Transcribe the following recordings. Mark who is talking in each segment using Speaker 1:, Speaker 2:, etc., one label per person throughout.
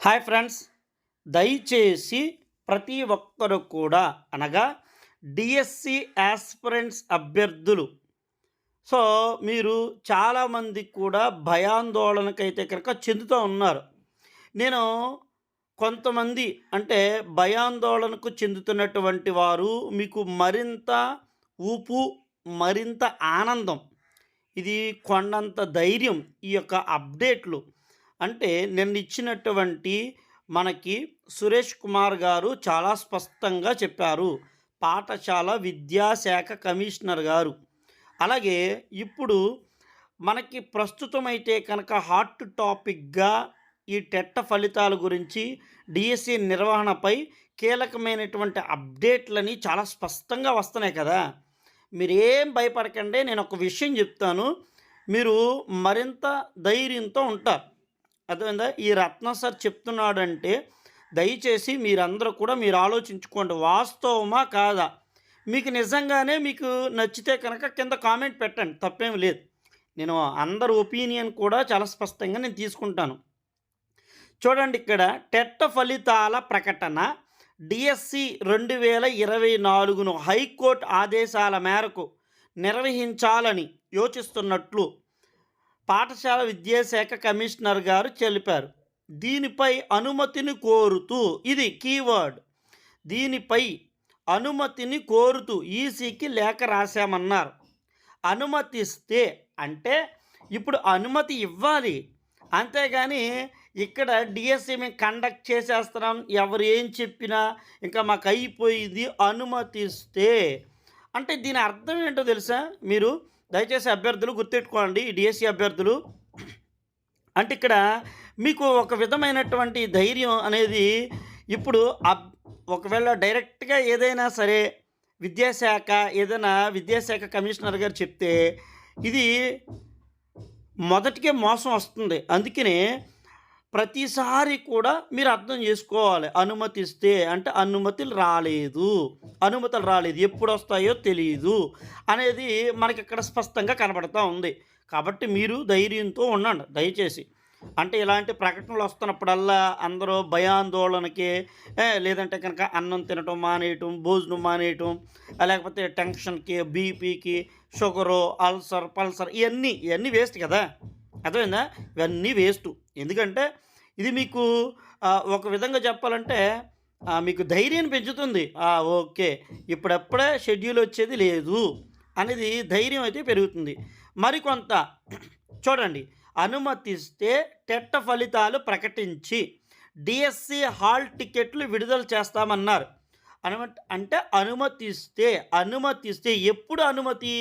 Speaker 1: Hi friends. దయచేసి ప్రతి ఒక్కరు కూడా అనగా డిఎస్సి యాస్పిరెంట్స్ అభ్యర్థులు. సో మీరు చాలామంది కూడా భయాందోళనకైతే కనుక చెందుతూ ఉన్నారు. నేను కొంతమంది అంటే భయాందోళనకు చెందుతున్నటువంటి వారు మీకు మరింత ఊపు మరింత ఆనందం. ఇది కొండంత ధైర్యం ఈ యొక్క అప్డేట్లు. అంటే నిన్న ఇచ్చినటువంటి మనకి సురేష్ కుమార్ గారు చాలా స్పష్టంగా చెప్పారు. పాఠశాల విద్యాశాఖ కమిషనర్ గారు. అలాగే ఇప్పుడు మనకి ప్రస్తుతమైతే కనుక హాట్ టాపిక్గా ఈ టెట్ట ఫలితాల గురించి డిఎస్సి నిర్వహణపై కీలకమైనటువంటి అప్డేట్లని చాలా స్పష్టంగా వస్తున్నాయి కదా. మీరేం భయపడకండి నేను ఒక విషయం చెప్తాను. మీరు మరింత ధైర్యంతో ఉంటారు. అర్థమైందా? ఈ రత్న సార్ చెప్తున్నాడంటే దయచేసి మీరందరూ కూడా మీరు ఆలోచించుకోండి. వాస్తవమా కాదా? మీకు నిజంగానే మీకు నచ్చితే కనుక కింద కామెంట్ పెట్టండి. తప్పేం లేదు. నేను అందరి ఒపీనియన్ కూడా చాలా స్పష్టంగా నేను తీసుకుంటాను. చూడండి ఇక్కడ టెట్ట ఫలితాల ప్రకటన డిఎస్సి రెండు వేల ఇరవై నాలుగును హైకోర్టు ఆదేశాల మేరకు నిర్వహించాలని యోచిస్తున్నట్లు పాఠశాల విద్యాశాఖ కమిషనర్ గారు తెలిపారు. దీనిపై అనుమతిని కోరుతూ ఇది కీవర్డ్. దీనిపై అనుమతిని కోరుతూ ఈసీకి లేఖ రాశామన్నారు. అనుమతిస్తే అంటే ఇప్పుడు అనుమతి ఇవ్వాలి. అంతేగాని ఇక్కడ డిఎస్సి మేము కండక్ట్ చేసేస్తున్నాం ఎవరు ఏం చెప్పినా ఇంకా మాకు అయిపోయింది అనుమతిస్తే. అంటే దీని అర్థం ఏంటో తెలుసా? మీరు దయచేసి అభ్యర్థులు గుర్తెట్టుకోండి ఈ డిఎస్సి అభ్యర్థులు. అంటే ఇక్కడ మీకు ఒక విధమైనటువంటి ధైర్యం అనేది ఇప్పుడు అబ్ ఒకవేళ డైరెక్ట్గా ఏదైనా సరే విద్యాశాఖ ఏదైనా విద్యాశాఖ కమిషనర్ గారు చెప్తే ఇది మొదటికే మోసం వస్తుంది. అందుకనే ప్రతిసారి కూడా మీరు అర్థం చేసుకోవాలి. అనుమతిస్తే అంటే అనుమతులు రాలేదు. అనుమతులు రాలేదు. ఎప్పుడు వస్తాయో తెలియదు అనేది మనకి ఇక్కడ స్పష్టంగా కనబడుతూ ఉంది. కాబట్టి మీరు ధైర్యంతో ఉండండి. దయచేసి. అంటే ఇలాంటి ప్రకటనలు వస్తున్నప్పుడల్లా అందరూ భయాందోళనకి లేదంటే కనుక అన్నం తినటం మానేయటం భోజనం మానేయటం లేకపోతే టెన్షన్కి బీపీకి షుగరు అల్సర్ పల్సర్ ఇవన్నీ ఇవన్నీ వేస్ట్ కదా. అర్థమైందా? ఇవన్నీ వేస్ట్. ఎందుకంటే ఇది మీకు ఒక విధంగా చెప్పాలంటే మీకు ధైర్యాన్ని పెంచుతుంది. ఓకే ఇప్పుడప్పుడే షెడ్యూల్ వచ్చేది లేదు అనేది ధైర్యం అయితే పెరుగుతుంది. మరికొంత చూడండి అనుమతిస్తే టెట్ట ఫలితాలు ప్రకటించి డిఎస్సి హాల్ టికెట్లు విడుదల చేస్తామన్నారు. అనుమ అంటే అనుమతిస్తే అనుమతిస్తే ఎప్పుడు అనుమతి?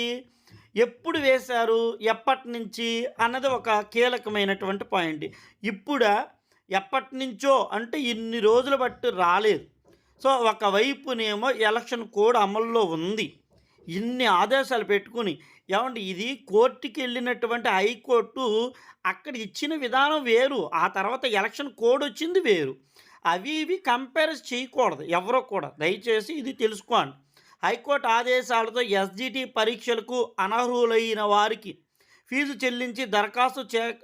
Speaker 1: ఎప్పుడు వేశారు ఎప్పటి నుంచి అన్నది ఒక కీలకమైనటువంటి పాయింట్. ఇప్పుడా ఎప్పటి నుంచో అంటే ఇన్ని రోజులు బట్టి రాలేదు. సో ఒకవైపునేమో ఎలక్షన్ కోడ్ అమల్లో ఉంది. ఇన్ని ఆదేశాలు పెట్టుకుని ఏమంటే ఇది కోర్టుకి వెళ్ళినటువంటి హైకోర్టు అక్కడ ఇచ్చిన విధానం వేరు ఆ తర్వాత ఎలక్షన్ కోడ్ వచ్చింది వేరు. అవి ఇవి కంపేర్ చేయకూడదు ఎవరో కూడా. దయచేసి ఇది తెలుసుకోండి. హైకోర్టు ఆదేశాలతో ఎస్జిటి పరీక్షలకు అనర్హులైన వారికి ఫీజు చెల్లించి దరఖాస్తు చే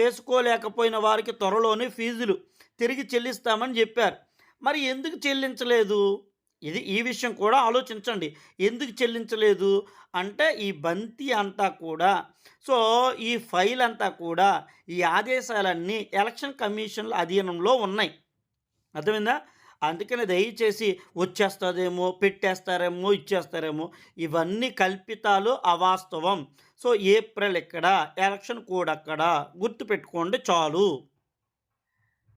Speaker 1: చేసుకోలేకపోయిన వారికి త్వరలోనే ఫీజులు తిరిగి చెల్లిస్తామని చెప్పారు. మరి ఎందుకు చెల్లించలేదు? ఇది ఈ విషయం కూడా ఆలోచించండి. ఎందుకు చెల్లించలేదు? అంటే ఈ బంతి అంతా కూడా సో ఈ ఫైల్ అంతా కూడా ఈ ఆదేశాలన్నీ ఎలక్షన్ కమిషన్ల అధీనంలో ఉన్నాయి. అర్థమైందా? అందుకని దయచేసి వచ్చేస్తుందేమో పెట్టేస్తారేమో ఇచ్చేస్తారేమో ఇవన్నీ కల్పితాలు అవాస్తవం. సో ఏప్రిల్ ఇక్కడ ఎలక్షన్ కూడా అక్కడ. గుర్తుపెట్టుకోండి చాలు.